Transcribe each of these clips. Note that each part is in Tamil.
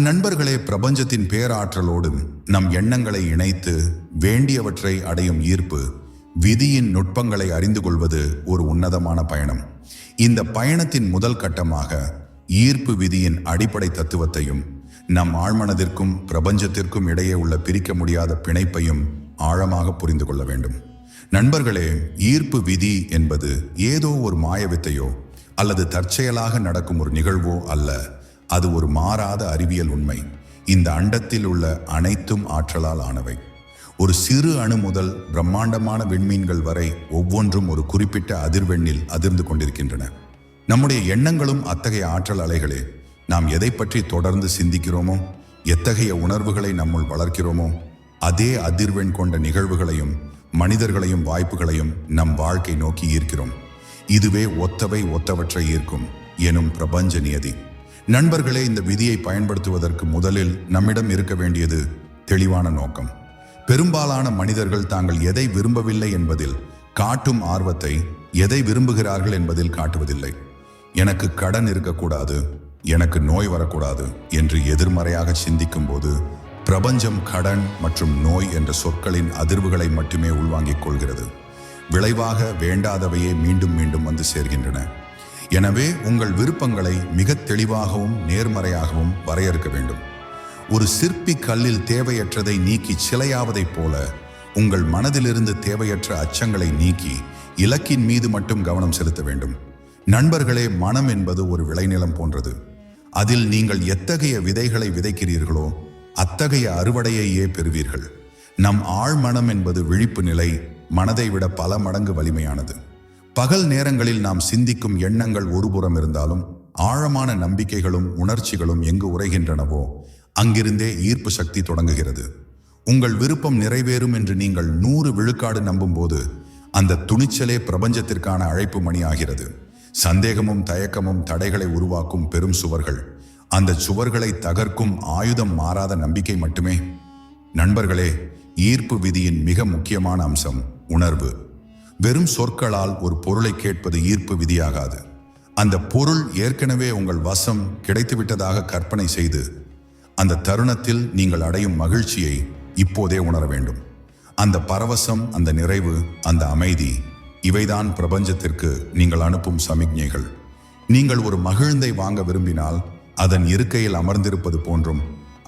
நண்பர்களே பிரபஞ்சத்தின் பேராற்றலோடும் நம் எண்ணங்களை இணைத்து வேண்டியவற்றை அடையும் ஈர்ப்பு விதியின் நுட்பங்களை அறிந்து கொள்வது ஒரு உன்னதமான பயணம். இந்த பயணத்தின் முதல் கட்டமாக ஈர்ப்பு விதியின் அடிப்படை தத்துவத்தையும் நம் ஆழ்மனதிற்கும் பிரபஞ்சத்திற்கும் இடையே உள்ள பிரிக்க முடியாத பிணைப்பையும் ஆழமாக புரிந்து கொள்ள வேண்டும். நண்பர்களே ஈர்ப்பு விதி என்பது ஏதோ ஒரு மாயவித்தையோ அல்லது தற்செயலாக நடக்கும் ஒரு நிகழ்வோ அல்ல. அது ஒரு மாறாத அறிவியல் உண்மை. இந்த அண்டத்தில் உள்ள அனைத்தும் ஆற்றலால் ஆனவை. ஒரு சிறு அணு முதல் பிரம்மாண்டமான விண்மீன்கள் வரை ஒவ்வொன்றும் ஒரு குறிப்பிட்ட அதிர்வெண்ணில் அதிர்ந்து கொண்டிருக்கின்றன. நம்முடைய எண்ணங்களும் அத்தகைய ஆற்றல் அலைகளே நாம் எதை பற்றி தொடர்ந்து சிந்திக்கிறோமோ எத்தகைய உணர்வுகளை நம்முள் வளர்க்கிறோமோ அதே அதிர்வெண் கொண்ட நிகழ்வுகளையும் மனிதர்களையும் வாய்ப்புகளையும் நம் வாழ்க்கை நோக்கி ஈர்க்கிறோம். இதுவே ஒத்தவை ஒத்தவற்றை ஈர்க்கும் எனும் பிரபஞ்ச நியதி. நண்பர்களே இந்த விதியை பயன்படுத்துவதற்கு முதலில் நம்மிடம் இருக்க வேண்டியது தெளிவான நோக்கம். பெரும்பாலான மனிதர்கள் தாங்கள் எதை விரும்பவில்லை என்பதில் காட்டும் ஆர்வத்தை எதை விரும்புகிறார்கள் என்பதில் காட்டுவதில்லை. எனக்கு கடன் இருக்கக்கூடாது எனக்கு நோய் வரக்கூடாது என்று எதிர்மறையாக சிந்திக்கும் போது பிரபஞ்சம் கடன் மற்றும் நோய் என்ற சொற்களின் அதிர்வுகளை மட்டுமே உள்வாங்கிக் கொள்கிறது. விளைவாக வேண்டாதவையே மீண்டும் மீண்டும் வந்து சேர்கின்றன. எனவே உங்கள் விருப்பங்களை மிக தெளிவாகவும் நேர்மறையாகவும் வரையறுக்க வேண்டும். ஒரு சிற்பி கல்லில் தேவையற்றதை நீக்கி சிலையாவதைப் போல உங்கள் மனதிலிருந்து தேவையற்ற அச்சங்களை நீக்கி இலக்கின் மீது மட்டும் கவனம் செலுத்த வேண்டும். நண்பர்களே மனம் என்பது ஒரு விளைநிலம் போன்றது. அதில் நீங்கள் எத்தகைய விதைகளை விதைக்கிறீர்களோ அத்தகைய அறுவடையையே பெறுவீர்கள். நம் ஆழ்மனம் என்பது விழிப்பு நிலை மனதை விட பல மடங்கு வலிமையானது. பகல் நேரங்களில் நாம் சிந்திக்கும் எண்ணங்கள் ஒருபுறம் இருந்தாலும் ஆழமான நம்பிக்கைகளும் உணர்ச்சிகளும் எங்கு உரைகின்றனவோ அங்கிருந்தே ஈர்ப்பு சக்தி தொடங்குகிறது. உங்கள் விருப்பம் நிறைவேறும் என்று நீங்கள் நூறு விழுக்காடு நம்பும்போது அந்த துணிச்சலே பிரபஞ்சத்திற்கான அழைப்பு மணி ஆகிறது. சந்தேகமும் தயக்கமும் தடைகளை உருவாக்கும் பெரும் சுவர்கள். அந்த சுவர்களை தகர்க்கும் ஆயுதம் மாறாத நம்பிக்கை மட்டுமே. நண்பர்களே ஈர்ப்பு விதியின் மிக முக்கியமான அம்சம் உணர்வு. வெறும் சொற்களால் ஒரு பொருளை கேட்பது ஈர்ப்பு விதியாகாது. அந்த பொருள் ஏற்கனவே உங்கள் வசம் கிடைத்துவிட்டதாக கற்பனை செய்து அந்த தருணத்தில் நீங்கள் அடையும் மகிழ்ச்சியை இப்போதே உணர வேண்டும். அந்த பரவசம் அந்த நிறைவு அந்த அமைதி இவைதான் பிரபஞ்சத்திற்கு நீங்கள் அனுப்பும் சமிக்ஞைகள். நீங்கள் ஒரு மகிழ்ந்தை வாங்க விரும்பினால் அதன் இருக்கையில் அமர்ந்திருப்பது போன்றும்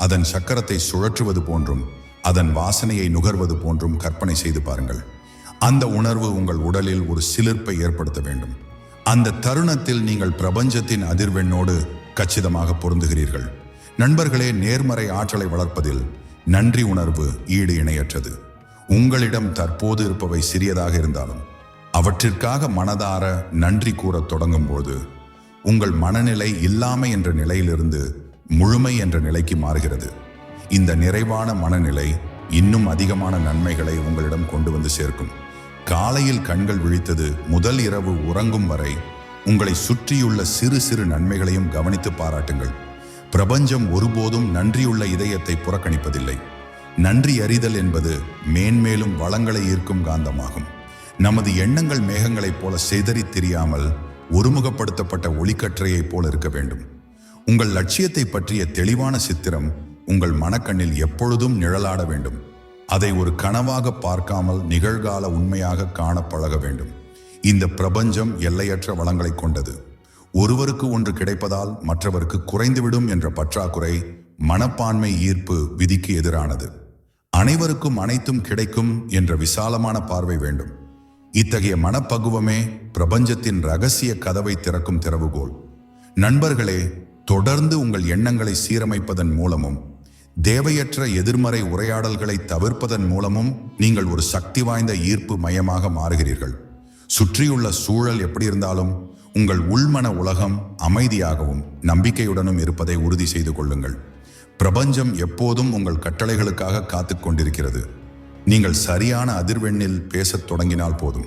அதன் சக்கரத்தை சுழற்றுவது போன்றும் அதன் வாசனையை நுகர்வது போன்றும் கற்பனை செய்து பாருங்கள். அந்த உணர்வு உங்கள் உடலில் ஒரு சிலிர்ப்பை ஏற்படுத்த வேண்டும். அந்த தருணத்தில் நீங்கள் பிரபஞ்சத்தின் அதிர்வெண்ணோடு கச்சிதமாக பொருந்துகிறீர்கள். நண்பர்களே நேர்மறை ஆற்றலை வளர்ப்பதில் நன்றி உணர்வு ஈடு இணையற்றது. உங்களிடம் தற்போது இருப்பவை சிறியதாக இருந்தாலும் அவற்றிற்காக மனதார நன்றி கூறத் தொடங்கும் போது உங்கள் மனநிலை இல்லாமை என்ற நிலையிலிருந்து முழுமை என்ற நிலைக்கு மாறுகிறது. இந்த நிறைவான மனநிலை இன்னும் அதிகமான நன்மைகளை உங்களிடம் கொண்டு வந்து சேர்க்கும். காலையில் கண்கள் விழித்தது முதல் இரவு உறங்கும் வரை உங்களை சுற்றியுள்ள சிறு சிறு நன்மைகளையும் கவனித்து பாராட்டுங்கள். பிரபஞ்சம் ஒருபோதும் நன்றியுள்ள இதயத்தை புறக்கணிப்பதில்லை. நன்றி அறிதல் என்பது மேன்மேலும் வளங்களை ஈர்க்கும் காந்தமாகும். நமது எண்ணங்கள் மேகங்களைப் போல சிதறி தெரியாமல் ஒருமுகப்படுத்தப்பட்ட ஒளிக்கற்றையைப் போல இருக்க வேண்டும். உங்கள் லட்சியத்தை பற்றிய தெளிவான சித்திரம் உங்கள் மனக்கண்ணில் எப்பொழுதும் நிழலாட வேண்டும். அதை ஒரு கனவாக பார்க்காமல் நிகழ்கால உண்மையாக காண பழக வேண்டும். இந்த பிரபஞ்சம் எல்லையற்ற வளங்களை கொண்டது. ஒருவருக்கு ஒன்று கிடைப்பதால் மற்றவருக்கு குறைந்துவிடும் என்ற பற்றாக்குறை மனப்பான்மை ஈர்ப்பு விதிக்கு எதிரானது. அனைவருக்கும் அனைத்தும் கிடைக்கும் என்ற விசாலமான பார்வை வேண்டும். இத்தகைய மனப்பகுவமே பிரபஞ்சத்தின் ரகசிய கதவை திறக்கும் திறவுகோல். நண்பர்களே தொடர்ந்து உங்கள் எண்ணங்களை சீரமைப்பதன் மூலமும் தேவையற்ற எதிர்மறை உரையாடல்களை தவிர்ப்பதன் மூலமும் நீங்கள் ஒரு சக்தி வாய்ந்த ஈர்ப்பு மையமாக மாறுகிறீர்கள். சுற்றியுள்ள சூழல் எப்படி இருந்தாலும் உங்கள் உள்மன உலகம் அமைதியாகவும் நம்பிக்கையுடனும் இருப்பதை உறுதி செய்து கொள்ளுங்கள். பிரபஞ்சம் எப்போதும் உங்கள் கட்டளைகளுக்காக காத்து கொண்டிருக்கிறது. நீங்கள் சரியான அதிர்வெண்ணில் பேசத் தொடங்கினால் போதும்.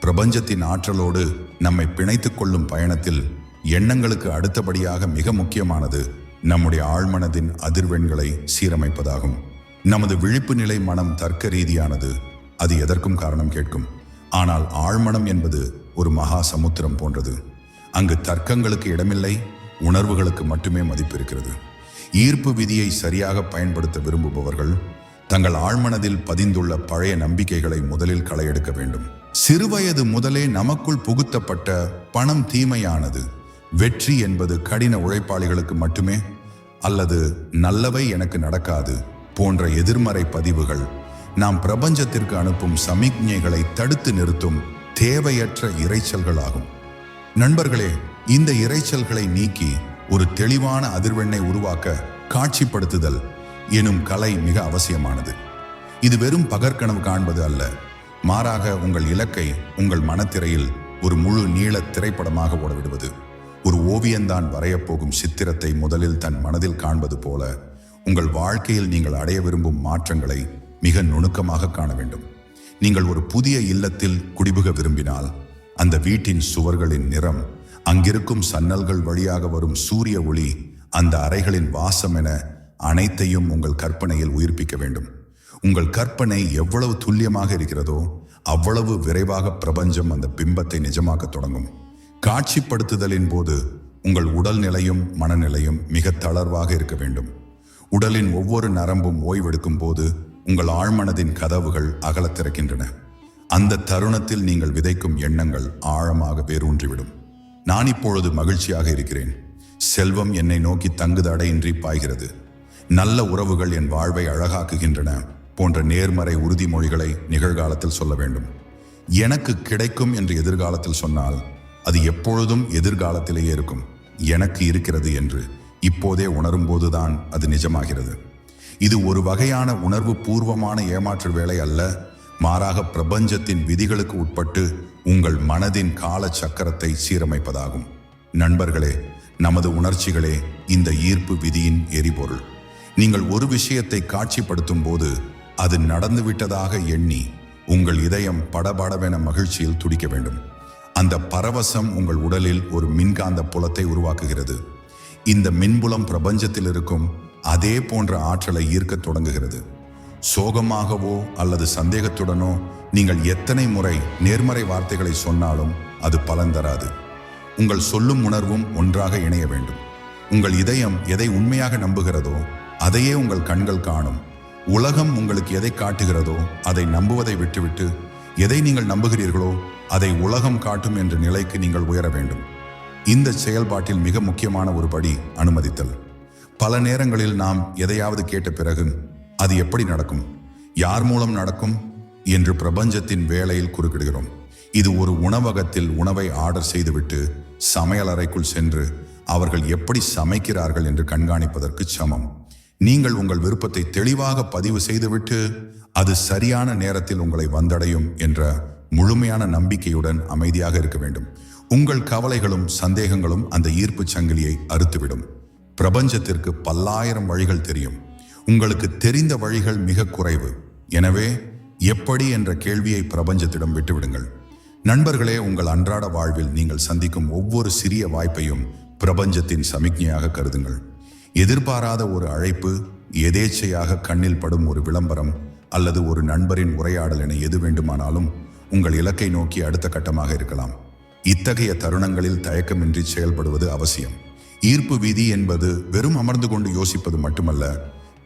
பிரபஞ்சத்தின் ஆற்றலோடு நம்மை பிணைத்துக் கொள்ளும் பயணத்தில் எண்ணங்களுக்கு அடுத்தபடியாக மிக முக்கியமானது நம்முடைய ஆழ்மனதின் அதிர்வெண்களை சீரமைப்பதாகும். நமது விழிப்பு நிலை மனம் தர்க்க ரீதியானது அது எதற்கும் காரணம் கேட்கும். ஆனால் ஆழ்மனம் என்பது ஒரு மகா சமுத்திரம் போன்றது. அங்கு தர்க்கங்களுக்கு இடமில்லை உணர்வுகளுக்கு மட்டுமே மதிப்பு இருக்கிறது ஈர்ப்பு விதியை சரியாக பயன்படுத்த விரும்புபவர்கள் தங்கள் ஆழ்மனதில் பதிந்துள்ள பழைய நம்பிக்கைகளை முதலில் களையெடுக்க வேண்டும். சிறுவயது முதலே நமக்குள் புகுத்தப்பட்ட பணம் தீமையானது. வெற்றி என்பது கடின உழைப்பாளிகளுக்கு மட்டுமே அல்லது நல்லவை எனக்கு நடக்காது போன்ற எதிர்மறை பதிவுகள். நாம் பிரபஞ்சத்திற்கு அனுப்பும் சமிக்ஞைகளை தடுத்து நிறுத்தும் தேவையற்ற இரைச்சல்களாகும். நண்பர்களே இந்த இரைச்சல்களை நீக்கி ஒரு தெளிவான அதிர்வெண்ணை உருவாக்க காட்சிப்படுத்துதல் எனும் கலை மிக அவசியமானது. இது வெறும் பகற்கனவு காண்பது அல்ல. மாறாக உங்கள் இலக்கை உங்கள் மனத்திரையில் ஒரு முழு நீள திரைப்படமாக ஓடவிடுவது. ஒரு ஓவியந்தான் வரையப்போகும் சித்திரத்தை முதலில் தன் மனதில் காண்பது போல உங்கள் வாழ்க்கையில் நீங்கள் அடைய விரும்பும் மாற்றங்களை மிக நுணுக்கமாக காண வேண்டும். நீங்கள் ஒரு புதிய இல்லத்தில் குடிபுக விரும்பினால் அந்த வீட்டின் சுவர்களின் நிறம் அங்கிருக்கும் சன்னல்கள் வழியாக வரும் சூரிய ஒளி அந்த அறைகளின் வாசம் என அனைத்தையும் உங்கள் கற்பனையில் உயிர்ப்பிக்க வேண்டும். உங்கள் கற்பனை எவ்வளவு துல்லியமாக இருக்கிறதோ அவ்வளவு விரைவாக பிரபஞ்சம் அந்த பிம்பத்தை நிஜமாக்கத் தொடங்கும். காட்சிப்படுத்துதலின் போது உங்கள் உடல் நிலையும் மனநிலையும் மிக தளர்வாக இருக்க வேண்டும். உடலின் ஒவ்வொரு நரம்பும் ஓய்வெடுக்கும் போது உங்கள் ஆழ்மனதின் கதவுகள் அகலத் திறக்கின்றன. அந்த தருணத்தில் நீங்கள் விதைக்கும் எண்ணங்கள் ஆழமாக வேரூன்றிவிடும். நான் இப்பொழுது மகிழ்ச்சியாக இருக்கிறேன். செல்வம் என்னை நோக்கி தங்குதடையின்றி பாய்கிறது. நல்ல உறவுகள் என் வாழ்வை அழகாக்குகின்றன போன்ற நேர்மறை உறுதிமொழிகளை நிகழ்காலத்தில் சொல்ல வேண்டும். எனக்கு கிடைக்கும் என்று எதிர்காலத்தில் சொன்னால் அது எப்பொழுதும் எதிர்காலத்திலேயே இருக்கும். எனக்கு இருக்கிறது என்று இப்போதே உணரும்போதுதான் அது நிஜமாகிறது. இது ஒரு வகையான உணர்வு பூர்வமான ஏமாற்று வேலை அல்ல. மாறாக பிரபஞ்சத்தின் விதிகளுக்கு உட்பட்டு உங்கள் மனதின் கால சக்கரத்தை சீரமைப்பதாகும். நண்பர்களே நமது உணர்ச்சிகளே இந்த ஈர்ப்பு விதியின் எரிபொருள். நீங்கள் ஒரு விஷயத்தை காட்சிப்படுத்தும் போது அது நடந்துவிட்டதாக எண்ணி உங்கள் இதயம் படபடவென மகிழ்ச்சியில் துடிக்க வேண்டும். அந்த பரவசம் உங்கள் உடலில் ஒரு மின்காந்த புலத்தை உருவாக்குகிறது. இந்த மின்புலம் பிரபஞ்சத்தில் இருக்கும் அதே போன்ற ஆற்றலை ஈர்க்கத் தொடங்குகிறது. சோகமாகவோ அல்லது சந்தேகத்துடனோ நீங்கள் எத்தனை முறை நேர்மறை வார்த்தைகளை சொன்னாலும் அது பலன் தராது. உங்கள் சொல்லும் உணர்வும் ஒன்றாக இணைய வேண்டும். உங்கள் இதயம் எதை உண்மையாக நம்புகிறதோ அதையே உங்கள் கண்கள் காணும். உலகம் உங்களுக்கு எதை காட்டுகிறதோ அதை நம்புவதை விட்டுவிட்டு எதை நீங்கள் நம்புகிறீர்களோ அதை உலகம் காட்டும் என்ற நிலைக்கு நீங்கள் உயர வேண்டும். இந்த செயல்பாட்டில் மிக முக்கியமான ஒரு படி அனுமதித்தல். பல நேரங்களில் நாம் எதையாவது கேட்ட பிறகு அது எப்படி நடக்கும்? யார் மூலம் நடக்கும்? என்று பிரபஞ்சத்தின் வேலையில் குறுக்கிடுகிறோம். இது ஒரு உணவகத்தில் உணவை ஆர்டர் செய்துவிட்டு சமையலறைக்குள் சென்று அவர்கள் எப்படி சமைக்கிறார்கள் என்று கண்காணிப்பதற்கு சமம். நீங்கள் உங்கள் விருப்பத்தை தெளிவாக பதிவு செய்துவிட்டு அது சரியான நேரத்தில் உங்களை வந்தடையும் என்ற முழுமையான நம்பிக்கையுடன் அமைதியாக இருக்க வேண்டும். உங்கள் கவலைகளும் சந்தேகங்களும் அந்த ஈர்ப்புச் சங்கிலியை அறுத்துவிடும். பிரபஞ்சத்திற்கு பல்லாயிரம் வழிகள் தெரியும். உங்களுக்கு தெரிந்த வழிகள் மிக குறைவு. எனவே எப்படி என்ற கேள்வியை பிரபஞ்சத்திடம் விட்டுவிடுங்கள். நண்பர்களே உங்கள் அன்றாட வாழ்வில் நீங்கள் சந்திக்கும் ஒவ்வொரு சிறிய வாய்ப்பையும் பிரபஞ்சத்தின் சமிக்ஞையாக கருதுங்கள். எதிர்பாராத ஒரு அழைப்பு எதேச்சையாக கண்ணில் படும் ஒரு விளம்பரம் அல்லது ஒரு நண்பரின் உரையாடல் என எது வேண்டுமானாலும் உங்கள் இலக்கை நோக்கி அடுத்த கட்டமாக இருக்கலாம். இத்தகைய தருணங்களில் தயக்கமின்றி செயல்படுவது அவசியம். ஈர்ப்பு விதி என்பது வெறும் அமர்ந்து கொண்டு யோசிப்பது மட்டுமல்ல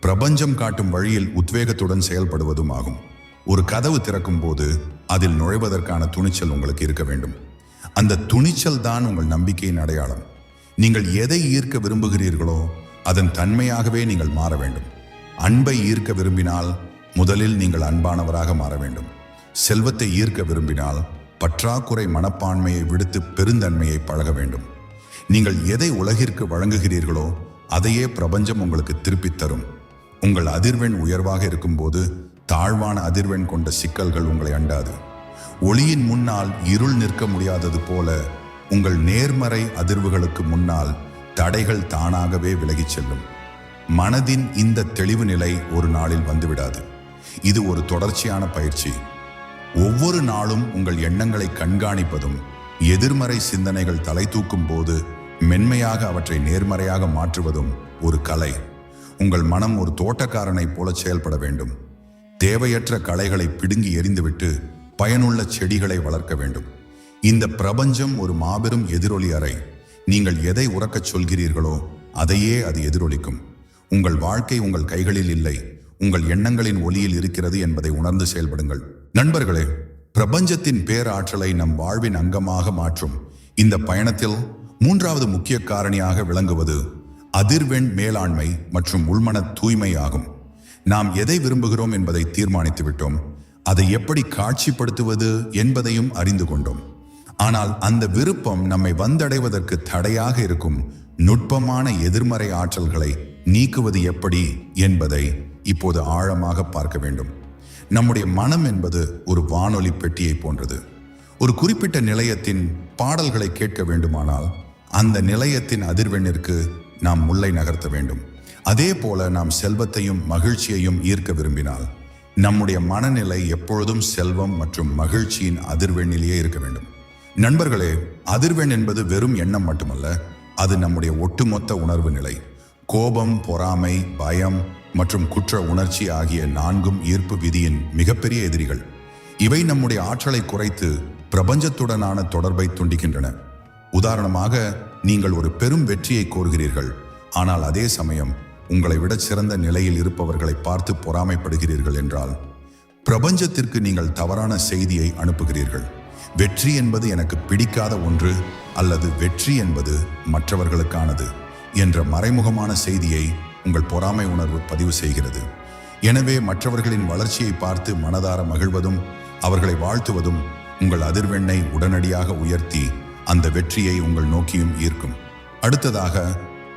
பிரபஞ்சம் காட்டும் வழியில் உத்வேகத்துடன் செயல்படுவதும் ஆகும். ஒரு கதவு திறக்கும் போது அதில் நுழைவதற்கான துணிச்சல் உங்களுக்கு இருக்க வேண்டும். அந்த துணிச்சல் தான் உங்கள் நம்பிக்கையின் அடையாளம். நீங்கள் எதை ஈர்க்க விரும்புகிறீர்களோ அதன் தன்மையாகவே நீங்கள் மாற வேண்டும். அன்பை ஈர்க்க விரும்பினால் முதலில் நீங்கள் அன்பானவராக மாற வேண்டும். செல்வத்தை ஈர்க்க விரும்பினால் பற்றாக்குறை மனப்பான்மையை விடுத்து பெருந்தன்மையை பழக வேண்டும். நீங்கள் எதை உலகிற்கு வழங்குகிறீர்களோ அதையே பிரபஞ்சம் உங்களுக்கு திருப்பித் தரும். உங்கள் அதிர்வெண் உயர்வாக இருக்கும்போது தாழ்வான அதிர்வெண் கொண்ட சிக்கல்கள் உங்களை அண்டாது. ஒளியின் முன்னால் இருள் நிற்க முடியாதது போல உங்கள் நேர்மறை அதிர்வுகளுக்கு முன்னால் தடைகள் தானாகவே விலகிச் செல்லும். மனதின் இந்த தெளிவு நிலை ஒரு நாளில் வந்துவிடாது. இது ஒரு தொடர்ச்சியான பயிற்சி. ஒவ்வொரு நாளும் உங்கள் எண்ணங்களை கண்காணிப்பதும் எதிர்மறை சிந்தனைகள் தலை தூக்கும் போது மென்மையாக அவற்றை நேர்மறையாக மாற்றுவதும் ஒரு கலை. உங்கள் மனம் ஒரு தோட்டக்காரனைப் போல செயல்பட வேண்டும். தேவையற்ற களைகளை பிடுங்கி எறிந்துவிட்டு பயனுள்ள செடிகளை வளர்க்க வேண்டும். இந்த பிரபஞ்சம் ஒரு மாபெரும் எதிரொலி அறை. நீங்கள் எதை உறக்கச் சொல்கிறீர்களோ அதையே அது எதிரொலிக்கும். உங்கள் வாழ்க்கை உங்கள் கைகளில் இல்லை. உங்கள் எண்ணங்களின் ஒளியில் இருக்கிறது என்பதை உணர்ந்து செயல்படுங்கள். நண்பர்களே பிரபஞ்சத்தின் பேராற்றலை நம் வாழ்வின் அங்கமாக மாற்றும் இந்த பயணத்தில் மூன்றாவது முக்கிய காரணியாக விளங்குவது அதிர்வெண் மேலாண்மை மற்றும் உள்மன தூய்மை ஆகும் நாம் எதை விரும்புகிறோம் என்பதை தீர்மானித்து விட்டோம். அதை எப்படி காட்சிப்படுத்துவது என்பதையும் அறிந்து கொண்டோம். ஆனால் அந்த விருப்பம் நம்மை வந்தடைவதற்கு தடையாக இருக்கும் நுட்பமான எதிர்மறை ஆற்றல்களை நீக்குவது எப்படி என்பதை இப்போது ஆழமாக பார்க்க வேண்டும். நம்முடைய மனம் என்பது ஒரு வானொலி பெட்டியை போன்றது. ஒரு குறிப்பிட்ட நிலையத்தின் பாடல்களை கேட்க வேண்டுமானால் அந்த நிலையத்தின் அதிர்வெண்ணிற்கு நாம் முல்லை நகர்த்த வேண்டும். அதே போல நாம் செல்வத்தையும் மகிழ்ச்சியையும் ஈர்க்க விரும்பினால் நம்முடைய மனநிலை எப்பொழுதும் செல்வம் மற்றும் மகிழ்ச்சியின் அதிர்வெண்ணிலேயே இருக்க வேண்டும். நண்பர்களே அதிர்வெண் என்பது வெறும் எண்ணம் மட்டுமல்ல அது நம்முடைய ஒட்டுமொத்த உணர்வு நிலை. கோபம் பொறாமை பயம் மற்றும் குற்ற உணர்ச்சி ஆகிய நான்கும் ஈர்ப்பு விதியின் மிகப்பெரிய எதிரிகள். இவை நம்முடைய ஆற்றலை குறைத்து பிரபஞ்சத்துடனான தொடர்பை துண்டிக்கின்றன உதாரணமாக நீங்கள் ஒரு பெரும் வெற்றியை கோருகிறீர்கள். ஆனால் அதே சமயம் உங்களை விட சிறந்த நிலையில் இருப்பவர்களை பார்த்து பொறாமைப்படுகிறீர்கள் என்றால் பிரபஞ்சத்திற்கு நீங்கள் தவறான செய்தியை அனுப்புகிறீர்கள். வெற்றி என்பது எனக்கு பிடிக்காத ஒன்று அல்லது வெற்றி என்பது மற்றவர்களுக்கானது என்ற மறைமுகமான செய்தியை உங்கள் பொறாமை உணர்வு பதிவு செய்கிறது. எனவே மற்றவர்களின் வளர்ச்சியை பார்த்து மனதார மகிழ்வதும் அவர்களை வாழ்த்துவதும் உங்கள் அதிர்வெண்ணை உடனடியாக உயர்த்தி அந்த வெற்றியை உங்கள் நோக்கியும் ஈர்க்கும். அடுத்ததாக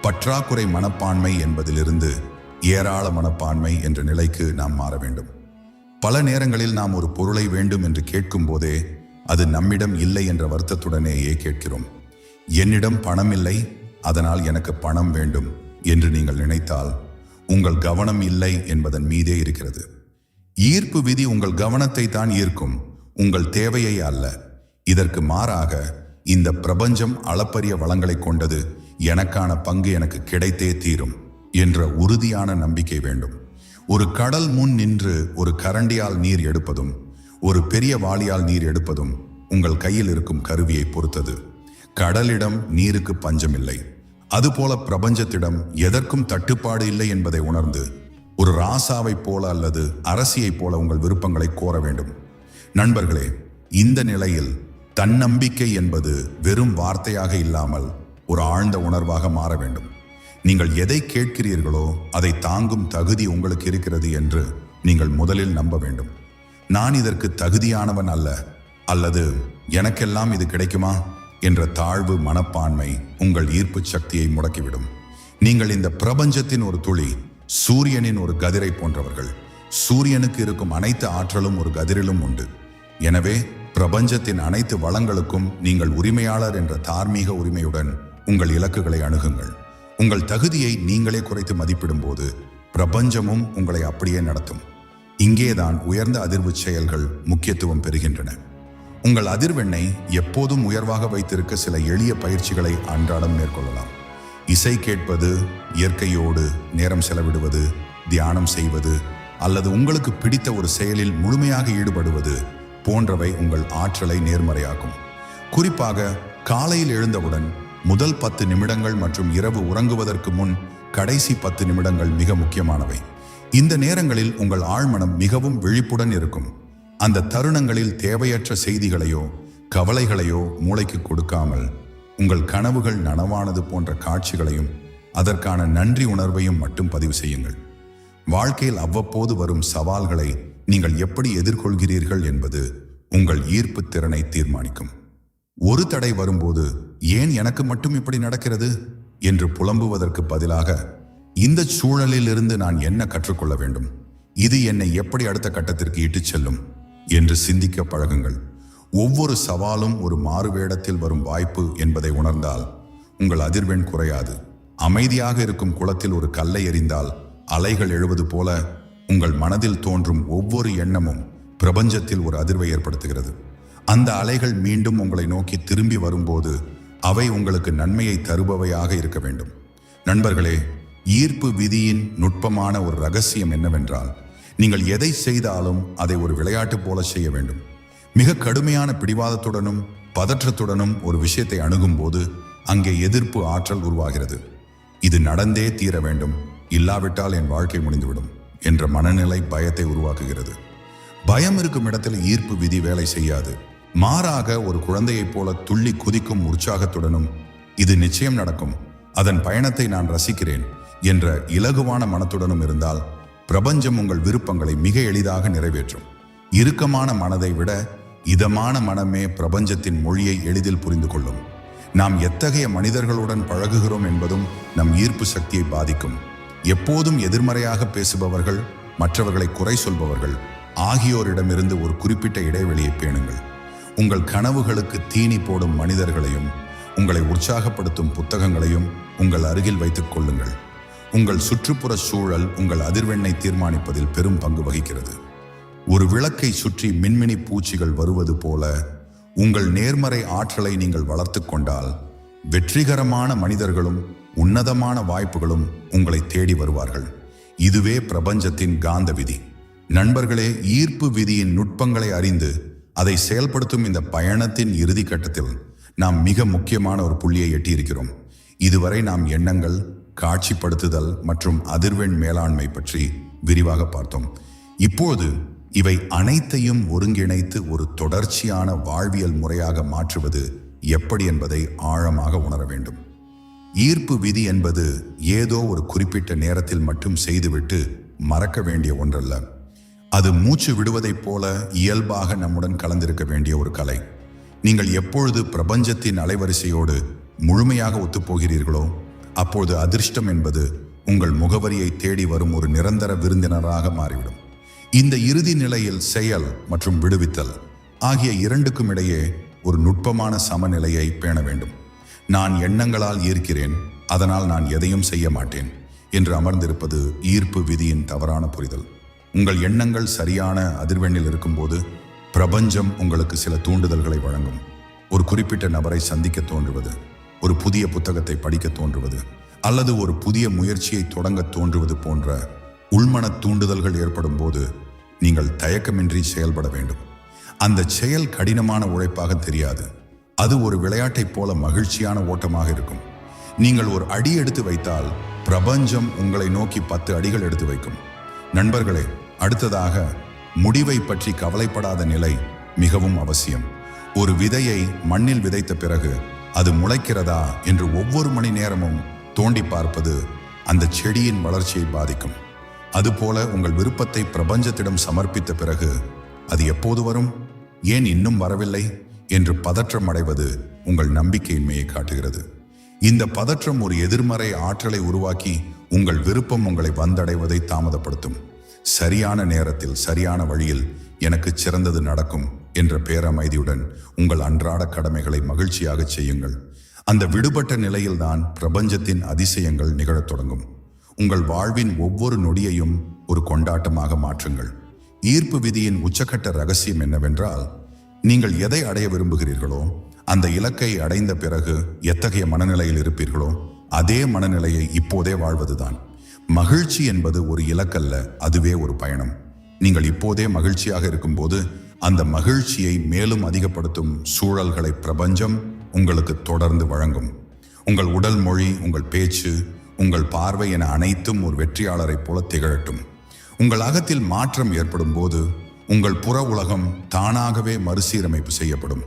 பற்றாக்குறை மனப்பான்மை என்பதிலிருந்து ஏராள மனப்பான்மை என்ற நிலைக்கு நாம் மாற வேண்டும். பல நேரங்களில் நாம் ஒரு பொருளை வேண்டும் என்று கேட்கும் போதே அது நம்மிடம் இல்லை என்ற வருத்தத்துடனேயே கேட்கிறோம். என்னிடம் பணம் இல்லை அதனால் எனக்கு பணம் வேண்டும். என்று நீங்கள் நினைத்தால் உங்கள் கவனம் இல்லை என்பதன் மீதே இருக்கிறது. ஈர்ப்பு விதி உங்கள் கவனத்தை தான் ஈர்க்கும் உங்கள் தேவையை அல்ல. இதற்கு மாறாக இந்த பிரபஞ்சம் அளப்பரிய வளங்களை கொண்டது எனக்கான பங்கு எனக்கு கிடைத்தே தீரும் என்ற உறுதியான நம்பிக்கை வேண்டும். ஒரு கடல் முன் நின்று ஒரு கரண்டியால் நீர் எடுப்பதும் ஒரு பெரிய வாளியால் நீர் எடுப்பதும் உங்கள் கையில் இருக்கும் கருவியை பொறுத்தது. கடலிடம் நீருக்கு பஞ்சமில்லை. அதுபோல பிரபஞ்சத்திடம் எதற்கும் தட்டுப்பாடு இல்லை என்பதை உணர்ந்து ஒரு ராசாவைப் போல அல்லது அரசியைப் போல உங்கள் விருப்பங்களை கோர வேண்டும். நண்பர்களே இந்த நிலையில் தன்னம்பிக்கை என்பது வெறும் வார்த்தையாக இல்லாமல் ஒரு ஆழ்ந்த உணர்வாக மாற வேண்டும். நீங்கள் எதை கேட்கிறீர்களோ அதை தாங்கும் தகுதி உங்களுக்கு இருக்கிறது என்று நீங்கள் முதலில் நம்ப வேண்டும். நான் இதற்கு தகுதியானவன் அல்ல அல்லது எனக்கெல்லாம் இது கிடைக்குமா? என்ற தாழ்வு மனப்பான்மை உங்கள் ஈர்ப்பு சக்தியை முடக்கிவிடும். நீங்கள் இந்த பிரபஞ்சத்தின் ஒரு துளி சூரியனின் ஒரு கதிரை போன்றவர்கள். சூரியனுக்கு இருக்கும் அனைத்து ஆற்றலும் ஒரு கதிரிலும் உண்டு. எனவே பிரபஞ்சத்தின் அனைத்து வளங்களுக்கும் நீங்கள் உரிமையாளர் என்ற தார்மீக உரிமையுடன் உங்கள் இலக்குகளை அணுகுங்கள். உங்கள் தகுதியை நீங்களே குறைத்து மதிப்பிடும்போது பிரபஞ்சமும் உங்களை அப்படியே நடத்தும். இங்கேதான் உயர்ந்த அதிர்வு செயல்கள் முக்கியத்துவம் பெறுகின்றன. உங்கள் அதிர்வெண்ணை எப்போதும் உயர்வாக வைத்திருக்க சில எளிய பயிற்சிகளை அன்றாடம் மேற்கொள்ளலாம். இசை கேட்பது இயற்கையோடு நேரம் செலவிடுவது தியானம் செய்வது அல்லது உங்களுக்கு பிடித்த ஒரு செயலில் முழுமையாக ஈடுபடுவது போன்றவை உங்கள் ஆற்றலை நேர்மறையாக்கும். குறிப்பாக காலையில் எழுந்தவுடன் முதல் பத்து நிமிடங்கள் மற்றும் இரவு உறங்குவதற்கு முன் கடைசி பத்து நிமிடங்கள் மிக முக்கியமானவை. இந்த நேரங்களில் உங்கள் ஆழ்மனம் மிகவும் விழிப்புடன் இருக்கும். அந்த தருணங்களில் தேவையற்ற செய்திகளையோ கவலைகளையோ மூளைக்கு கொடுக்காமல் உங்கள் கனவுகள் நனவானது போன்ற காட்சிகளையும் அதற்கான நன்றி உணர்வையும் மட்டும் பதிவு செய்யுங்கள். வாழ்க்கையில் அவ்வப்போது வரும் சவால்களை நீங்கள் எப்படி எதிர்கொள்கிறீர்கள் என்பது உங்கள் ஈர்ப்பு திறனை தீர்மானிக்கும். ஒரு தடை வரும்போது ஏன் எனக்கு மட்டும் இப்படி நடக்கிறது? என்று புலம்புவதற்கு பதிலாக இந்த சூழலிலிருந்து நான் என்ன கற்றுக்கொள்ள வேண்டும்? இது என்னை எப்படி அடுத்த கட்டத்திற்கு இட்டுச் செல்லும்? என்று சிந்திக்க பழகுங்கள். ஒவ்வொரு சவாலும் ஒரு மாறுவேடத்தில் வரும் வாய்ப்பு என்பதை உணர்ந்தால் உங்கள் அதிர்வெண் குறையாது. அமைதியாக இருக்கும் குளத்தில் ஒரு கல்லை எறிந்தால் அலைகள் எழுவது போல உங்கள் மனதில் தோன்றும் ஒவ்வொரு எண்ணமும் பிரபஞ்சத்தில் ஒரு அதிர்வை ஏற்படுத்துகிறது. அந்த அலைகள் மீண்டும் உங்களை நோக்கி திரும்பி வரும்போது அவை உங்களுக்கு நன்மையை தருபவையாக இருக்க வேண்டும். நண்பர்களே ஈர்ப்பு விதியின் நுட்பமான ஒரு ரகசியம் என்னவென்றால் நீங்கள் எதை செய்தாலும் அதை ஒரு விளையாட்டு போல செய்ய வேண்டும். மிக கடுமையான பிடிவாதத்துடனும் பதற்றத்துடனும் ஒரு விஷயத்தை அணுகும்போது அங்கே எதிர்ப்பு ஆற்றல் உருவாகிறது. இது நடந்தே தீர வேண்டும். இல்லாவிட்டால் என் வாழ்க்கை முடிந்துவிடும் என்ற மனநிலை பயத்தை உருவாக்குகிறது. பயம் இருக்கும் இடத்தில் ஈர்ப்பு விதி வேலை செய்யாது. மாறாக ஒரு குழந்தையைப் போல துள்ளி குதிக்கும் உற்சாகத்துடனும் இது நிச்சயம் நடக்கும். அதன் பயணத்தை நான் ரசிக்கிறேன் என்ற இலகுவான மனத்துடனும் இருந்தால் பிரபஞ்சம் உங்கள் விருப்பங்களை மிக எளிதாக நிறைவேற்றும். இறுக்கமான மனதை விட இதமான மனமே பிரபஞ்சத்தின் மொழியை எளிதில் புரிந்து கொள்ளும். நாம் எத்தகைய மனிதர்களுடன் பழகுகிறோம் என்பதும் நம் ஈர்ப்பு சக்தியை பாதிக்கும். எப்போதும் எதிர்மறையாக பேசுபவர்கள் மற்றவர்களை குறை சொல்பவர்கள் ஆகியோரிடமிருந்து ஒரு குறிப்பிட்ட இடைவெளியை பேணுங்கள். உங்கள் கனவுகளுக்கு தீனி போடும் மனிதர்களையும் உங்களை உற்சாகப்படுத்தும் புத்தகங்களையும் உங்கள் அருகில் வைத்துக் கொள்ளுங்கள். உங்கள் சுற்றுப்புற சூழல் உங்கள் அதிர்வெண்ணை தீர்மானிப்பதில் பெரும் பங்கு வகிக்கிறது. ஒரு விளக்கை சுற்றி மின்மினி பூச்சிகள் வருவது போல உங்கள் நேர்மறை ஆற்றலை நீங்கள் வளர்த்து கொண்டால் வெற்றிகரமான மனிதர்களும் உன்னதமான வாய்ப்புகளும் உங்களை தேடி வருவார்கள். இதுவே பிரபஞ்சத்தின் காந்த விதி. நண்பர்களே ஈர்ப்பு விதியின் நுட்பங்களை அறிந்து அதை செயல்படுத்தும் இந்த பயணத்தின் இறுதி கட்டத்தில் நாம் மிக முக்கியமான ஒரு புள்ளியை எட்டியிருக்கிறோம். இதுவரை நாம் எண்ணங்கள் காட்சிப்படுத்துதல் மற்றும் அதிர்வெண் மேலாண்மை பற்றி விரிவாக பார்த்தோம். இப்போது இவை அனைத்தையும் ஒருங்கிணைத்து ஒரு தொடர்ச்சியான வாழ்வியல் முறையாக மாற்றுவது எப்படி என்பதை ஆழமாக உணர வேண்டும். ஈர்ப்பு விதி என்பது ஏதோ ஒரு குறிப்பிட்ட நேரத்தில் மட்டும் செய்துவிட்டு மறக்க வேண்டிய ஒன்றல்ல. அது மூச்சு விடுவதைப் போல இயல்பாக நம்முடன் கலந்திருக்க வேண்டிய ஒரு கலை. நீங்கள் எப்பொழுது பிரபஞ்சத்தின் அலைவரிசையோடு முழுமையாக ஒத்துப்போகிறீர்களோ அப்போது அதிர்ஷ்டம் என்பது உங்கள் முகவரியை தேடி வரும் ஒரு நிரந்தர விருந்தினராக மாறிவிடும். இந்த இறுதி நிலையில் செயல் மற்றும் விடுவித்தல் ஆகிய இரண்டுக்கும் இடையே ஒரு நுட்பமான சமநிலையை பேண வேண்டும். நான் எண்ணங்களால் ஈர்க்கிறேன் அதனால் நான் எதையும் செய்ய மாட்டேன் என்று அமர்ந்திருப்பது ஈர்ப்பு விதியின் தவறான புரிதல். உங்கள் எண்ணங்கள் சரியான அதிர்வெண்ணில் இருக்கும்போது பிரபஞ்சம் உங்களுக்கு சில தூண்டுதல்களை வழங்கும். ஒரு குறிப்பிட்ட நபரை சந்திக்க தோன்றுவது ஒரு புதிய புத்தகத்தை படிக்க தோன்றுவது அல்லது ஒரு புதிய முயற்சியை தொடங்க தோன்றுவது போன்ற உள்மன தூண்டுதல்கள் ஏற்படும் போது நீங்கள் தயக்கமின்றி செயல்பட வேண்டும். அந்த செயல் கடினமான உழைப்பாக தெரியாது. அது ஒரு விளையாட்டைப் போல மகிழ்ச்சியான ஓட்டமாக இருக்கும். நீங்கள் ஒரு அடி எடுத்து வைத்தால் பிரபஞ்சம் உங்களை நோக்கி பத்து அடிகள் எடுத்து வைக்கும். நண்பர்களே அடுத்ததாக முடிவை பற்றி கவலைப்படாத நிலை மிகவும் அவசியம். ஒரு விதையை மண்ணில் விதைத்த பிறகு அது முளைக்கிறதா என்று ஒவ்வொரு மணி நேரமும் தோண்டி பார்ப்பது அந்த செடியின் வளர்ச்சியை பாதிக்கும். அதுபோல உங்கள் விருப்பத்தை பிரபஞ்சத்திடம் சமர்ப்பித்த பிறகு அது எப்போது வரும்? ஏன் இன்னும் வரவில்லை? என்று பதற்றம் அடைவது உங்கள் நம்பிக்கையின்மையை காட்டுகிறது. இந்த பதற்றம் ஒரு எதிர்மறை ஆற்றலை உருவாக்கி உங்கள் விருப்பம் உங்களை வந்தடைவதை தாமதப்படுத்தும். சரியான நேரத்தில் சரியான வழியில் எனக்கு சிறந்தது நடக்கும். என்ற பேரமைதியுடன் உங்கள் அன்றாட கடமைகளை மகிழ்ச்சியாக செய்யுங்கள். அந்த விடுபட்ட நிலையில்தான் பிரபஞ்சத்தின் அதிசயங்கள் நிகழத் தொடங்கும். உங்கள் வாழ்வின் ஒவ்வொரு நொடியையும் ஒரு கொண்டாட்டமாக மாற்றுங்கள். ஈர்ப்பு விதியின் உச்சக்கட்ட ரகசியம் என்னவென்றால் நீங்கள் எதை அடைய விரும்புகிறீர்களோ அந்த இலக்கை அடைந்த பிறகு எத்தகைய மனநிலையில் இருப்பீர்களோ அதே மனநிலையை இப்போதே வாழ்வதுதான். மகிழ்ச்சி என்பது ஒரு இலக்கல்ல அதுவே ஒரு பயணம். நீங்கள் இப்போதே மகிழ்ச்சியாக இருக்கும்போது அந்த மகிழ்ச்சியை மேலும் அதிகப்படுத்தும் சூழல்களை பிரபஞ்சம் உங்களுக்கு தொடர்ந்து வழங்கும். உங்கள் உடல் மொழி உங்கள் பேச்சு உங்கள் பார்வை என அனைத்தும் ஒரு வெற்றியாளரைப் போல திகழட்டும். உங்கள் அகத்தில் மாற்றம் ஏற்படும் போது உங்கள் புற உலகம் தானாகவே மறுசீரமைப்பு செய்யப்படும்.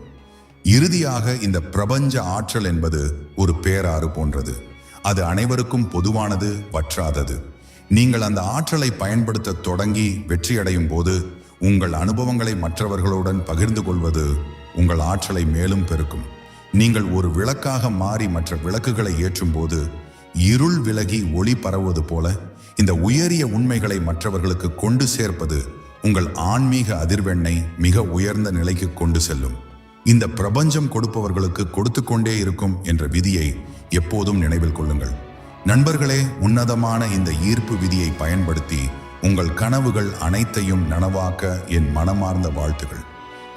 இறுதியாக இந்த பிரபஞ்ச ஆற்றல் என்பது ஒரு பேராறு போன்றது. அது அனைவருக்கும் பொதுவானது வற்றாதது. நீங்கள் அந்த ஆற்றலை பயன்படுத்த தொடங்கி வெற்றியடையும் போது உங்கள் அனுபவங்களை மற்றவர்களுடன் பகிர்ந்து கொள்வது உங்கள் ஆற்றலை மேலும் பெருக்கும். நீங்கள் ஒரு விளக்காக மாறி மற்ற விளக்குகளை ஏற்றும்போது இருள் விலகி ஒளி பரவுவது போல இந்த உயரிய உண்மைகளை மற்றவர்களுக்கு கொண்டு சேர்ப்பது உங்கள் ஆன்மீக அதிர்வெண்ணை மிக உயர்ந்த நிலைக்கு கொண்டு செல்லும். இந்த பிரபஞ்சம் கொடுப்பவர்களுக்கு கொடுத்து கொண்டே இருக்கும் என்ற விதியை எப்போதும் நினைவில் கொள்ளுங்கள். நண்பர்களே உன்னதமான இந்த ஈர்ப்பு விதியை பயன்படுத்தி உங்கள் கனவுகள் அனைத்தையும் நனவாக்க என் மனமார்ந்த வாழ்த்துகள்.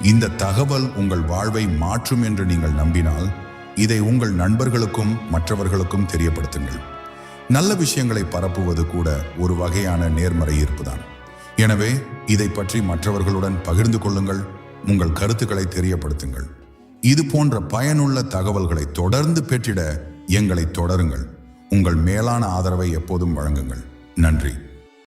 இந்த தகவல் உங்கள் வாழ்வை மாற்றும் என்று நீங்கள் நம்பினால் இதை உங்கள் நண்பர்களுக்கும் மற்றவர்களுக்கும் தெரியப்படுத்துங்கள். நல்ல விஷயங்களை பரப்புவது கூட ஒரு வகையான நேர்மறை ஈர்ப்புதான். எனவே இதை பற்றி மற்றவர்களுடன் பகிர்ந்து கொள்ளுங்கள் உங்கள் கருத்துக்களை தெரியப்படுத்துங்கள். இது போன்ற பயனுள்ள தகவல்களை தொடர்ந்து பெற்றிட எங்களை தொடருங்கள். உங்கள் மேலான ஆதரவை எப்போதும் வழங்குங்கள். நன்றி.